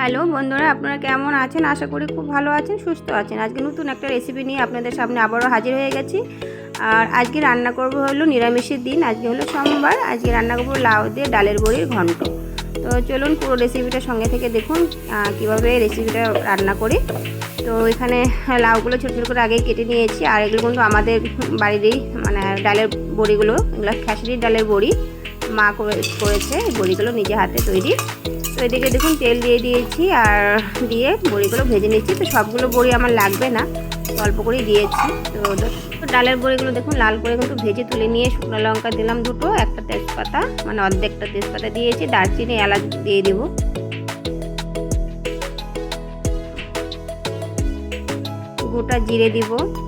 Hello বন্ধুরা, আপনারা কেমন আছেন? আশা করি খুব ভালো আছেন, সুস্থ আছেন। আজকে নতুন একটা রেসিপি নিয়ে আপনাদের সামনে আবারও হাজির হয়ে গেছি। আর আজকে রান্না করব হলো নিরামিষের দিন, আজকে হলো সোমবার। আজকে রান্না করব লাউ দিয়ে ডালের বড়ির ঘন্ট। তো চলুন পুরো রেসিপিটা সঙ্গে থেকে দেখুন কীভাবে রেসিপিটা রান্না করি। তো এখানে লাউগুলো ছোটো ছোটো করে আগেই কেটে নিয়েছি। আর এগুলো কিন্তু আমাদের বাড়িরই মানে ডালের বড়িগুলো, এগুলো খেসারির ডালের বড়ি। মা করে- করেছে বড়িগুলো নিজে হাতে তৈরি। তো এদিকে দেখুন তেল দিয়ে দিয়েছি আর দিয়ে বড়িগুলো ভেজে নিচ্ছি। তো সবগুলো বড়ি আমার লাগবে না অল্প করেই দিয়েছি। তো ডালের বড়িগুলো দেখুন লাল করে কিন্তু ভেজে তুলে নিয়ে শুকনো লঙ্কা দিলাম দুটো, একটা তেজপাতা মানে অর্ধেকটা তেজপাতা দিয়েছি, দারচিনি, এলাচ দিয়ে দেবো। গোটা জিরে দিব।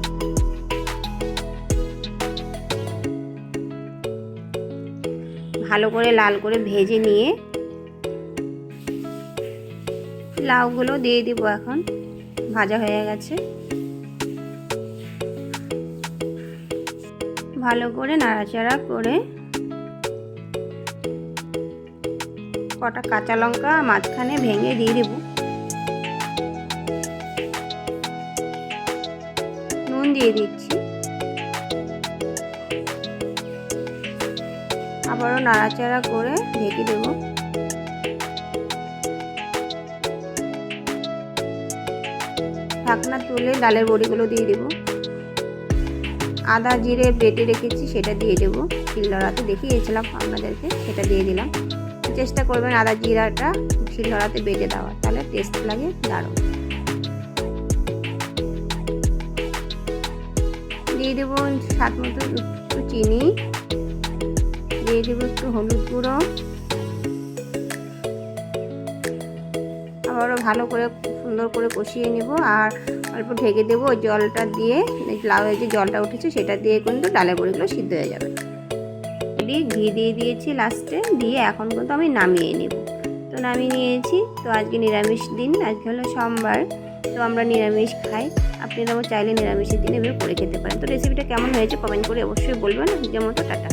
ভালো করে লাল করে ভেজে নিয়ে লাউগুলো দিয়ে দিব এখন। ভাজা হয়ে গেছে। ভালো করে নাড়াচাড়া করে কটা কাঁচা লঙ্কা মাঝখানে ভেঙে দিয়ে দেব। নুন দিয়ে দিচ্ছি। আবারও নাড়াচাড়া করে ঢেকে দেবো। ঢাকনা তুলে ডালের বড়িগুলো দিয়ে দেবো। আদা জিরে বেটে রেখেছি, সেটা দিয়ে দেবো। শিলনোড়াতে দেখিয়েছিলাম আপনাদেরকে, সেটা দিয়ে দিলাম। চেষ্টা করবেন আদা জিরাটা শিলনোড়াতে বেটে দেওয়া তাহলে টেস্ট লাগে দারুণ। দিয়ে দেবো স্বাদ মতো একটু চিনি। দিয়ে দেবো একটু হলুদ গুঁড়ো। আবারও ভালো করে সুন্দর করে কষিয়ে নেব আর অল্প ঢেকে দেবো জলটা দিয়ে। লাউয়ের যে জলটা উঠেছে সেটা দিয়ে কিন্তু ডালে বড়িগুলো সিদ্ধ হয়ে যাবে। দিয়ে ঘি দিয়ে দিয়েছি লাস্টে, দিয়ে এখন কিন্তু আমি নামিয়ে নেব। তো নামিয়ে নিয়েছি। তো আজকে নিরামিষ দিন, আজকে হলো সোমবার। তো আমরা নিরামিষ খাই। আপনি আপনারাও চাইলে নিরামিষের দিন এভাবে করে খেতে পারেন। তো রেসিপিটা কেমন হয়েছে কমেন্ট করে অবশ্যই বলবেন। আজকের মতো টাটা।